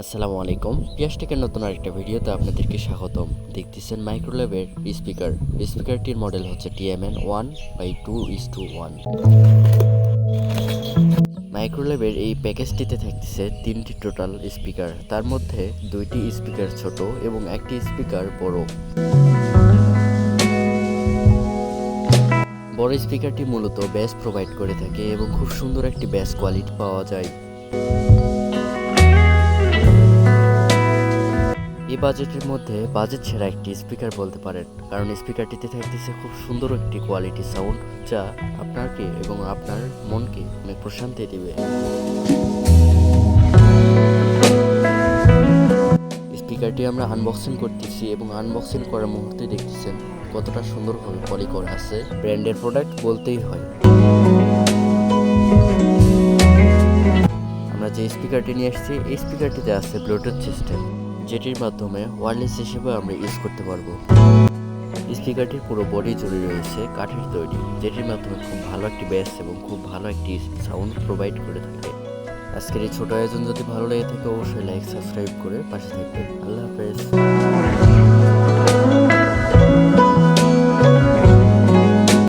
আসসালামু আলাইকুম। পিয়াসটেকের নতুন আরেকটা ভিডিওতে আপনাদেরকে স্বাগতম। দেখতেছেন মাইক্রোলেভের স্পিকার স্পিকারটির মডেল হচ্ছে TMN one by two is two one মাইক্রোলেভের এই প্যাকেজটিতে থাকতেছে তিনটি টোটাল স্পিকার তার মধ্যে দুইটি স্পিকার ছোট এবং একটি স্পিকার বড়। বড় স্পিকারটি মূলত ব্যাস প্রোভাইড করে থাকে এবং খুব সুন্দর একটি ব্যাস কোয়ালিটি পাওয়া যায়। এই বাজেটের মধ্যে বাজেট ছাড়া একটি স্পিকার বলতে পারেন। কারণ স্পিকারটিতে থাকতেছে খুব সুন্দর একটি কোয়ালিটি সাউন্ড যা আপনাকে এবং আপনার মনকে অনেক প্রশান্তি দিবে। স্পিকারটি আমরা আনবক্সিং করতেছি এবং আনবক্সিং করার মুহূর্তে দেখতেছেন কতটা সুন্দরভাবে পলি করা আছে। ব্র্যান্ডের প্রোডাক্ট বলতেই হয়। আমরা যে স্পিকারটি নিয়ে এসেছি এই স্পিকারটিতে আছে ব্লুটুথ সিস্টেম যেটির মাধ্যমে ওয়ারলেস হিসেবে আমরা ইউজ করতে পারব। স্পিকারটির পুরো বডি জুড়ে রয়েছে, কাঠের তৈরি, যেটির মাধ্যমে খুব ভালো একটি ব্যাস এবং খুব ভালো একটি সাউন্ড প্রোভাইড করে থাকে। আজকের এই ছোট আয়োজন যদি ভালো লেগে থাকে, অবশ্যই লাইক সাবস্ক্রাইব করে পাশে থাকবেন। আল্লাহ হাফেজ।